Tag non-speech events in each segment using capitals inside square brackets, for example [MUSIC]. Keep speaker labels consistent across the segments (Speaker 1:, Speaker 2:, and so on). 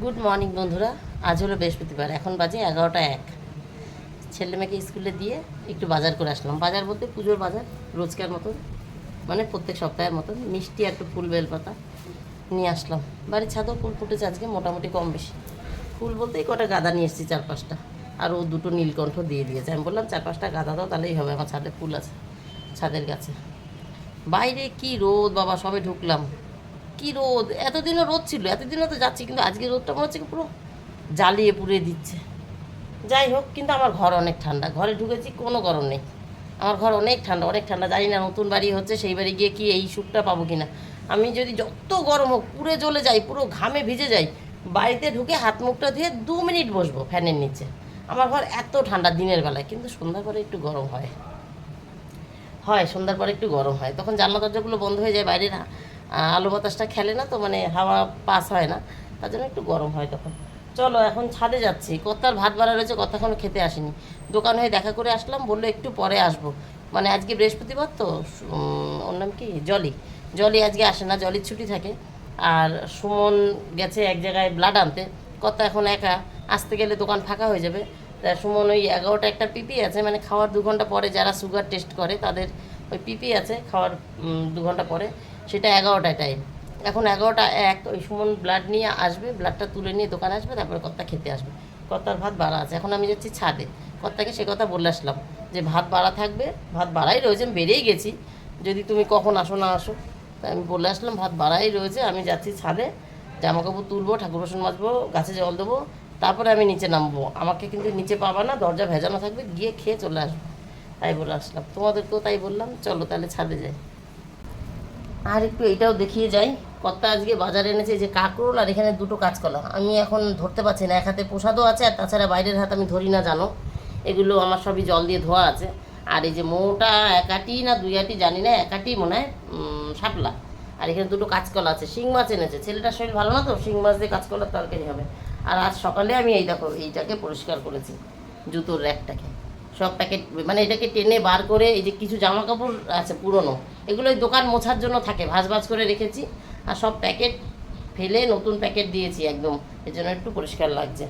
Speaker 1: Good morning বন্ধুরা। আজ হলো বৃহস্পতিবার, এখন বাজে এগারোটা এক। ছেলে মেয়েকে স্কুলে দিয়ে একটু বাজার করে আসলাম। বাজার বলতে পুজোর বাজার, রোজকার মতন মানে প্রত্যেক সপ্তাহের মতন মিষ্টি একটু ফুল বেলপাতা নিয়ে আসলাম। বাড়ির ছাদেও ফুল ফুটেছে আজকে, মোটামুটি কম বেশি। ফুল বলতেই কটা গাঁদা নিয়ে এসেছি, চার পাঁচটা। আর ও দুটো নীলকণ্ঠ দিয়ে দিয়েছে। আমি বললাম, চার পাঁচটা গাঁদা দাও, তাহলেই হবে, আমার ছাদে ফুল আছে, ছাদের গাছে। বাইরে কি রোদ, বাবা, সবে ঢুকলাম। কি রোদ? এতদিনও রোদ ছিল, এতদিনও তো যাচ্ছি, কিন্তু আজকে রোদটা মনে হচ্ছে পুরো জ্বালিয়ে পুড়িয়ে দিচ্ছে। যাই হোক, কিন্তু আমার ঘর অনেক ঠান্ডা। ঘরে ঢুকেছি, কোনো গরম নেই। আমার ঘর অনেক ঠান্ডা অনেক ঠান্ডা। জানি না নতুন বাড়ি হচ্ছে, সেই বাড়ি গিয়ে কি এই সুখটা পাবো কি না আমি যদি যত গরম হোক, পুড়ে জ্বলে যাই, পুরো ঘামে ভিজে যাই, বাড়িতে ঢুকে হাত মুখটা ধুয়ে দু মিনিট বসবো ফ্যানের নিচে। আমার ঘর এত ঠান্ডা দিনের বেলায়, কিন্তু সন্ধ্যার পরে একটু গরম হয়। হয়, সন্ধ্যার পরে একটু গরম হয়। তখন জানলা দরজাগুলো বন্ধ হয়ে যায় বাইরে না। আলো বাতাসটা খেলে না তো মানে হাওয়া পাস হয় না, তার জন্য একটু গরম হয় তখন। চলো, এখন ছাদে যাচ্ছি। কত্তার ভাত বাড়া রয়েছে এখনও খেতে আসেনি। দোকান হয়ে দেখা করে আসলাম, বলল একটু পরে আসব। মানে আজকে বৃহস্পতিবার তো ওর নাম কি? জলি। জলি আজকে আসে না, জলির ছুটি থাকে। আর সুমন গেছে এক জায়গায় ব্লাড আনতে। কত্তা এখন একা, আসতে গেলে দোকান ফাঁকা হয়ে যাবে। তা সুমন ওই এগারোটা একটা পিপি আছে মানে খাওয়ার দু ঘণ্টা পরে যারা সুগার টেস্ট করে, তাদের ওই পিপি আছে, খাওয়ার দু ঘণ্টা পরে। সেটা এগারোটায় টাইম এখন এগারোটা এক, ওই সুমন ব্লাড নিয়ে আসবে ব্লাডটা তুলে নিয়ে দোকানে আসবে, তারপরে কর্তা খেতে আসবে। কর্তার ভাত বাড়া আছে। এখন আমি যাচ্ছি ছাদে। কর্তাকে সে কথা বলে আসলাম যে, ভাত বাড়া থাকবে, ভাত বাড়াই রয়েছে, আমি বেড়েই গেছি। যদি তুমি কখন আসো না আসো। তাই আমি বলে আসলাম, ভাত বাড়াই রয়েছে, আমি যাচ্ছি ছাদে। জামা কাপড় তুলবো, ঠাকুর বাসন মাজবো, গাছে জল দেবো, তারপরে আমি নিচে নামবো। আমাকে কিন্তু নিচে পাবা না, দরজা ভেজানো থাকবে, গিয়ে খেয়ে চলে আসব। তাই বলে আসলাম। তোমাদেরকেও তাই বললাম, চলো তাহলে ছাদে যাই। আর একটু এটাও দেখিয়ে যাই। কর্তা আজকে বাজারে এনেছে যে কাঁকরোল আর এখানে দুটো কাঁচকলা। আমি এখন ধরতে পারছি না, এক হাতে প্রসাদও আছে আর তাছাড়া বাইরের হাত আমি ধরি না, জানো। এগুলো আমার সবই জল দিয়ে ধোয়া আছে। আর এই যে মোটা একাটি না দুই আটি জানি না একাটি মনে হয় শাপলা। আর এখানে দুটো কাঁচকলা আছে, শিং মাছ এনেছে। ছেলেটার শরীর ভালো না তো? শিং মাছ দিয়ে কাঁচকলার তরকারি হবে। আর আজ সকালে আমি এই দেখো, এইটাকে পরিষ্কার করেছি, জুতোর র্যাকটাকে। সব প্যাকেট মানে এটাকে টেনে বার করে এই যে কিছু জামা কাপড় আছে পুরনো এগুলো দোকান মোছার জন্য থাকে, ভাজ ভাজ করে রেখেছি। আর সব প্যাকেট ফেলে নতুন প্যাকেট দিয়েছি একদম, এর জন্য একটু পরিষ্কার লাগছে।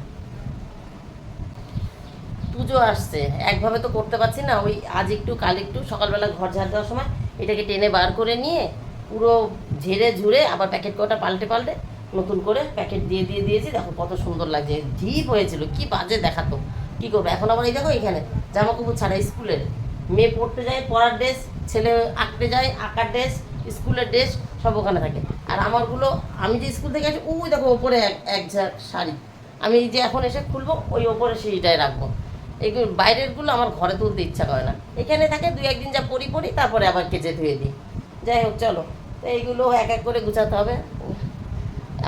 Speaker 1: পুজো আসছে, একভাবে তো করতে পারছি না, ওই আজ একটু, কাল একটু, সকালবেলা ঘর ঝাড় দেওয়ার সময় এটাকে টেনে বার করে নিয়ে পুরো ঝেড়ে ঝুড়ে আবার প্যাকেট কটা পাল্টে পাল্টে নতুন করে প্যাকেট দিয়ে দিয়ে দিয়েছি, দেখো কত সুন্দর লাগছে, ঢিপ হয়েছিল, কি বাজে দেখাতো। কি করব? এখন আবার এই দেখো এখানে জামা কাপড় ছাড়া স্কুলের। মেয়ে পড়তে যায়, পড়ার ড্রেস, ছেলে আঁকতে যায়, আঁকার ড্রেস, স্কুলের ড্রেস, সব ওখানে থাকে। আর আমারগুলো, আমি যে স্কুল থেকে আসি ওই দেখো ওপরে এক এক ঝাঁক শাড়ি। আমি এই যে এখন এসে খুলবো, ওই ওপরে সেইটাই রাখব। এইগুলো বাইরেরগুলো আমার ঘরে তুলতে ইচ্ছা করে না। এখানে থাকে, দুই একদিন যা পরি পরি, তারপরে আবার কেচে ধুয়ে দিই। যাই হোক, চলো। তো এইগুলো এক এক করে গুছাতে হবে।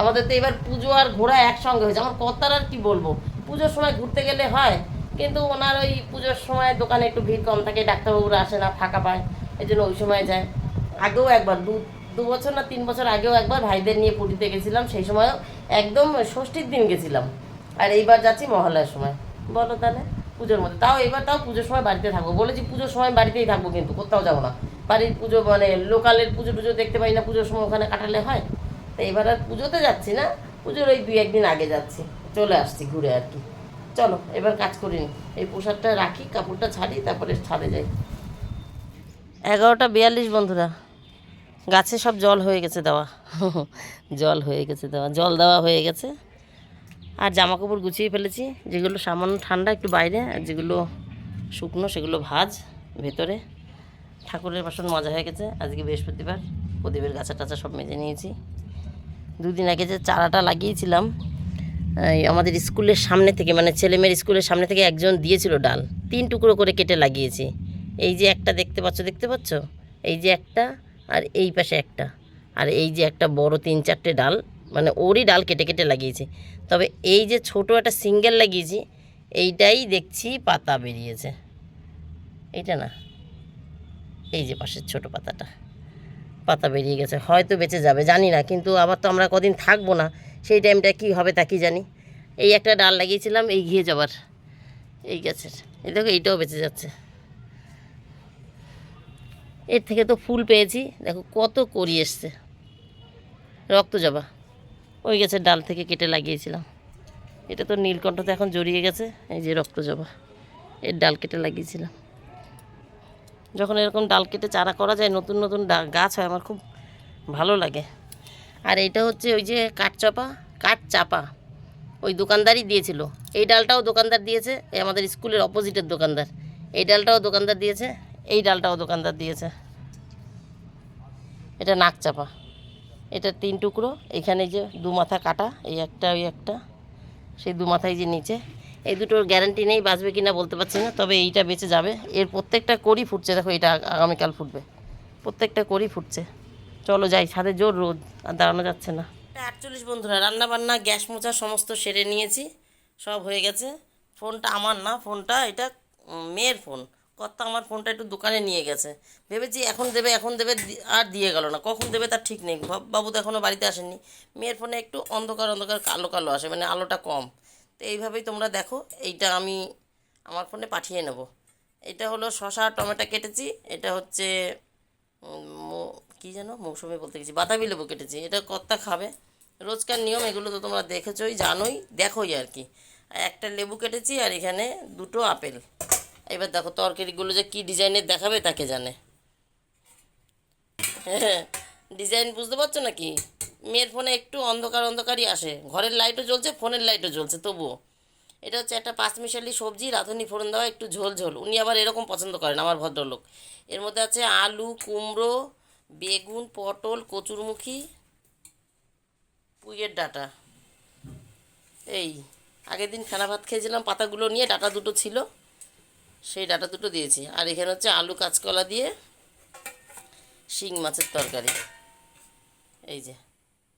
Speaker 1: আমাদের তো এবার পুজো আর ঘোরা একসঙ্গে হয়েছে। আমার কর্তার আর কি বলব? পুজোর সময় ঘুরতে গেলে হয়, কিন্তু ওনার ওই পুজোর সময় দোকানে একটু ভিড় কম থাকে, ডাক্তারবাবুরা আসে না, ফাঁকা পায় এই জন্য ওই সময় যায়। আগেও একবার, দু দু বছর না তিন বছর আগেও একবার ভাইদের নিয়ে পুরীতে গেছিলাম, সেই সময়ও একদম ষষ্ঠীর দিন গেছিলাম। আর এইবার যাচ্ছি মহালয়ার সময়। বলো তাহলে, পুজোর মধ্যে। তাও এবার তাও পুজোর সময় বাড়িতে থাকব। বলেছি পুজোর সময় বাড়িতেই থাকব, কিন্তু কোথাও যাব না। বাড়ির পুজো মানে লোকালের পুজো টুজো দেখতে পাই না, পুজোর সময় ওখানে কাটালে হয়। তো এবার আর পুজোতে যাচ্ছি না, পুজোর ওই দুই একদিন আগে যাচ্ছি। চলে আসছি ঘুরে আর কি। চলো, এবার কাজ করি নি। এই পোশাকটা রাখি, কাপড়টা ছাড়ি, তারপরে ছাদে যাই। এগারোটা বিয়াল্লিশ বন্ধুরা। গাছে সব জল হয়ে গেছে দেওয়া। [LAUGHS] জল হয়ে গেছে দেওয়া। জল দেওয়া হয়ে গেছে। আর জামা কাপড় গুছিয়ে ফেলেছি। যেগুলো সামান্য ঠান্ডা, একটু বাইরে, আর যেগুলো শুকনো, সেগুলো ভাজ ভেতরে। ঠাকুরের বাসন মজা হয়ে গেছে। আজকে বৃহস্পতিবার। প্রদীপের গাছা টাছা সব মেজে নিয়েছি। দুদিন আগে যে চারাটা লাগিয়েছিলাম আমাদের স্কুলের সামনে থেকে মানে ছেলেমেয়ের স্কুলের সামনে থেকে একজন দিয়েছিল ডাল। তিন টুকরো করে কেটে লাগিয়েছি। এই যে একটা দেখতে পাচ্ছ দেখতে পাচ্ছ? এই যে একটা আর এই পাশে একটা। আর এই যে একটা বড় তিন চারটে ডাল মানে ওরই ডাল কেটে কেটে লাগিয়েছি। তবে এই যে ছোট একটা সিঙ্গেল লাগিয়েছি, এইটাই দেখছি পাতা বেরিয়েছে। এইটা না, এই যে পাশের ছোট পাতাটা। পাতা বেরিয়ে গেছে, হয়তো বেঁচে যাবে, জানি না। কিন্তু আবার তো আমরা কদিন থাকব না। সেই টাইমটা কি হবে তা কি জানি। এই একটা ডাল লাগিয়েছিলাম, এই ঘিয়ে যাবার। এই গাছের। এই দেখো, এইটাও বেঁচে যাচ্ছে। এর থেকে তো ফুল পেয়েছি। দেখো, কত করি এসছে। রক্ত জবা। ওই গাছের ডাল থেকে কেটে লাগিয়েছিলাম। এটা তো নীলকণ্ঠতে এখন জড়িয়ে গেছে। এই যে রক্ত জবা। এর ডাল কেটে লাগিয়েছিলাম। যখন এরকম ডাল কেটে চারা করা যায়, নতুন নতুন গাছ হয়, আমার খুব ভালো লাগে। আর এইটা হচ্ছে ওই যে কাঠচাপা কাঠ চাপা ওই দোকানদারই দিয়েছিল। এই ডালটাও দোকানদার দিয়েছে, এই আমাদের স্কুলের অপোজিটের দোকানদার। এই ডালটাও দোকানদার দিয়েছে, এই ডালটাও দোকানদার দিয়েছে। এটা নাক চাপা এটা তিন টুকরো, এখানে যে দু মাথা কাটা, এই একটা, ওই একটা, সেই দু মাথায় যে নিচে। এই দুটোর গ্যারান্টি নেই, বাঁচবে কিনা বলতে পারছি না, তবে এইটা বেঁচে যাবে। এর প্রত্যেকটা করি ফুটছে, দেখো এটা আগামীকাল ফুটবে। প্রত্যেকটা করি ফুটছে। চলো যাই, ছাদে জোর রোদ, আর দাঁড়ানো যাচ্ছে না। আটচল্লিশ বন্ধুরা রান্না বান্না গ্যাস মোছা, সমস্ত সেরে নিয়েছি, সব হয়ে গেছে। ফোনটা আমার না, ফোনটা এটা মেয়ের ফোন। কর্তা আমার ফোনটা একটু দোকানে নিয়ে গেছে। ভেবেছি এখন দেবে এখন দেবে আর দিয়ে গেল না। কখন দেবে তার ঠিক নেই। বাব- তো এখনও বাড়িতে আসেনি মেয়ের ফোনে একটু অন্ধকার অন্ধকার, কালো কালো আসে মানে আলোটা কম। তো এইভাবেই তোমরা দেখো, এইটা আমি আমার ফোনে পাঠিয়ে নেব। এটা হলো শশা টমেটো কেটেছি। এটা হচ্ছে কি যেন মৌসুমি বলতে গেছি, বাতাবি লেবু কেটেছি, এটা কর্তা খাবে। রোজকার নিয়ম এগুলো তো তোমরা দেখেছোই, জানোই, দেখোই আর কি। একটা লেবু কেটেছি আর এখানে দুটো আপেল। এবার দেখো তরকারিগুলো যে কী ডিজাইনের দেখাবে তাকে জানে। [LAUGHS] ডিজাইন বুঝতে পারছ নাকি? মেয়ের ফোনে একটু অন্ধকার অন্ধকারই আসে। ঘরের লাইটও জ্বলছে, ফোনের লাইটও জ্বলছে, তবুও। এটা হচ্ছে একটা পাঁচমিশালি সবজি, রাঁধুনি ফোড়ন দেওয়া, একটু ঝোল ঝোল। উনি আবার এরকম পছন্দ করেন, আমার ভদ্রলোক। এর মধ্যে আছে আলু, কুমড়ো বেগুন, পটল, কচুরমুখী, পুইয়ের ডাটা। এই, আগের দিন খানা ভাত খেয়েছিলাম, পাতাগুলো নিয়ে ডাটা দুটো ছিল, সেই ডাটা দুটো দিয়েছি। আর এখানে হচ্ছে আলু কাঁচকলা দিয়ে শিং মাছের তরকারি। এই যে,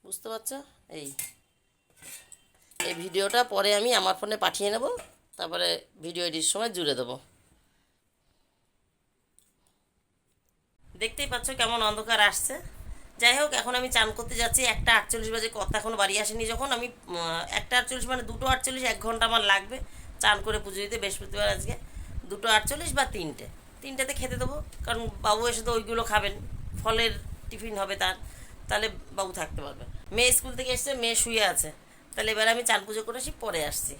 Speaker 1: বুঝতে পারছ? এই এই ভিডিওটা পরে আমি আমার ফোনে পাঠিয়ে নেব, তারপরে ভিডিও এডিট সময় জুড়ে দেবো। দেখতেই পাচ্ছ কেমন অন্ধকার আসছে। যাই হোক, এখন আমি চান করতে যাচ্ছি। একটা আটচল্লিশ বাজে কথা এখনও বাড়ি আসেনি। যখন আমি একটা আটচল্লিশ মানে দুটো আটচল্লিশ, এক ঘণ্টা আমার লাগবে চান করে পুজো দিতে বৃহস্পতিবার আজকে। দুটো আটচল্লিশ বা তিনটে। তিনটেতে খেতে দেবো। কারণ বাবু এসে তো ওইগুলো খাবেন। ফলের টিফিন হবে তার। তাহলে বাবু থাকতে পারবে। মেয়ে স্কুল থেকে এসছে, মেয়ে শুয়ে আছে। তাহলে এবার আমি চান পুজো করে আসি, পরে আসছি।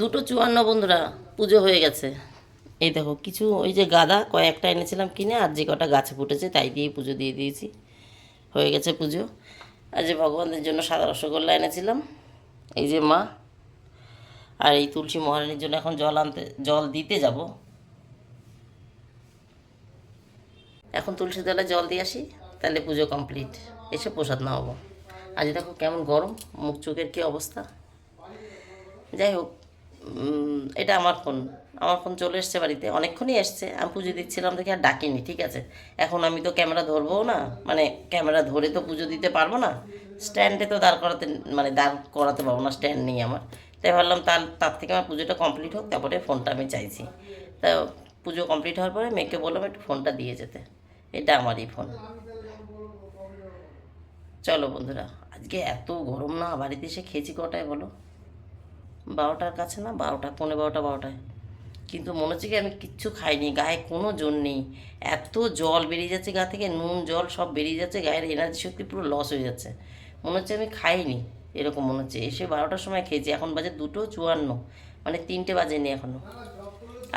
Speaker 1: দুটো চুয়ান্ন বন্ধুরা, পুজো হয়ে গেছে। এই দেখো, কিছু ওই যে গাদা কয়েকটা এনেছিলাম কিনে, আর যে কটা গাছে ফুটেছে তাই দিয়েই পুজো দিয়ে দিয়েছি। হয়ে গেছে পুজো। আর যে ভগবানদের জন্য সাদা রসগোল্লা এনেছিলাম, এই যে মা। আর এই তুলসী মহারানীর জন্য এখন জল আনতে, জল দিতে যাব। এখন তুলসী তলায় জল দিয়ে আসি, তাহলে পুজো কমপ্লিট। এসে প্রসাদ নামাবো। আজ দেখো কেমন গরম, মুখ চোখের কী অবস্থা। যাই হোক এটা আমার ফোন। আমার ফোন চলে এসছে বাড়িতে। অনেকক্ষণই এসছে। আমি পুজো দিচ্ছিলাম দেখে আর ডাকিনি, ঠিক আছে? এখন আমি তো ক্যামেরা ধরবো না। মানে ক্যামেরা ধরে তো পুজো দিতে পারব না। স্ট্যান্ডে তো দাঁড় করাতে মানে দাঁড় করাতে পারব না স্ট্যান্ড নেই আমার। তাই ভাবলাম তার তার থেকে আমার পুজোটা কমপ্লিট হোক, তারপরে ফোনটা আমি চাইছি। তা পুজো কমপ্লিট হওয়ার পরে মেয়েকে বললাম একটু ফোনটা দিয়ে যেতে। এটা আমারই ফোন। চলো বন্ধুরা, আজকে এত গরম না? বাড়িতে এসে খেয়েছি কটায় বলো? বারোটার কাছে না, বারোটা পনেরো বারোটা, বারোটায়। কিন্তু মনে হচ্ছে কি আমি কিচ্ছু খাইনি, গায়ে কোনো জোর নেই। এত জল বেরিয়ে যাচ্ছে গা থেকে, নুন, জল সব বেরিয়ে যাচ্ছে, গায়ের এনার্জি শক্তি পুরো লস হয়ে যাচ্ছে। মনে হচ্ছে আমি খাইনি, এরকম মনে হচ্ছে। এসে বারোটার সময় খেয়েছি, এখন বাজে দুটো চুয়ান্ন মানে তিনটে বাজেনি এখনও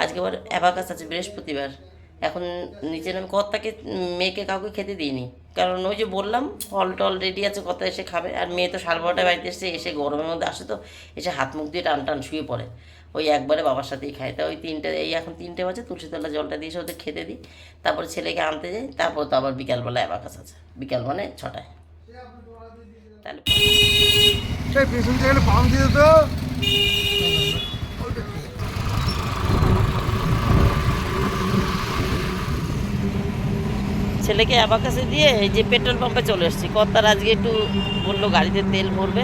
Speaker 1: আজকে আবার অ্যাবাকাস আছে, বৃহস্পতিবার। এখন নিচে আমি কর্তাকে মেয়েকে কাউকে খেতে দিইনি। কারণ ওই যে বললাম, ফল টল রেডি আছে কর্তা এসে খাবে। আর মেয়ে তো সাড়ে বারোটায় বাড়িতে এসে এসে গরমের মধ্যে আসে তো, এসে হাত মুখ দিয়ে টান টান শুয়ে পড়ে। ওই একবারে বাবার সাথেই খায়। তা ওই তিনটে, এই এখন তিনটে বাজে তুলসীতলা জলটা দিয়ে ওদের খেতে দিই। তারপর ছেলেকে আনতে যাই, তারপর তো আবার বিকালবেলা অ্যাবাকাস আছে। বিকাল মানে ছটায়। তাহলে
Speaker 2: সেই পেছন থেকে একটা পাম্প দিয়ে তো
Speaker 1: ছেলেকে অ্যাবাকাসে দিয়ে এই যে পেট্রোল পাম্পে চলে এসেছি কর্তার আজকে একটু বলল গাড়িতে তেল ভরবে।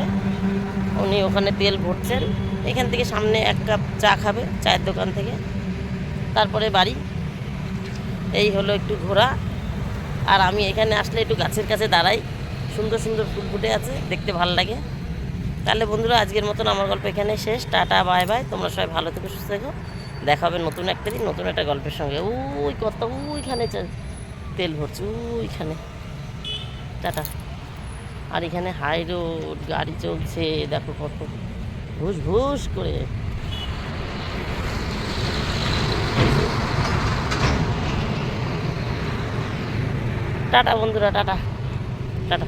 Speaker 1: উনি ওখানে তেল ভরছেন। এখান থেকে সামনে এক কাপ চা খাবে চায়ের দোকান থেকে। তারপরে বাড়ি। এই হলো একটু ঘোরা। আর আমি এখানে আসলে একটু গাছের কাছে দাঁড়াই। সুন্দর সুন্দর ফুল ফুটে আছে, দেখতে ভালো লাগে। তাহলে বন্ধুরা, আজকের মতন আমার গল্প এখানে শেষ। Tata, bye bye. তোমরা সবাই ভালো থেকো, সুস্থ থেকো। দেখা হবে নতুন একটা দিন, নতুন একটা গল্পের সঙ্গে। ওই কত ওইখানে তেল ভরছে, ওইখানে। টাটা। আর এখানে হাই রোড গাড়ি চলছে, দেখো কত ঘুষ ঘুষ করে। টাটা বন্ধুরা, টাটা। টাটা।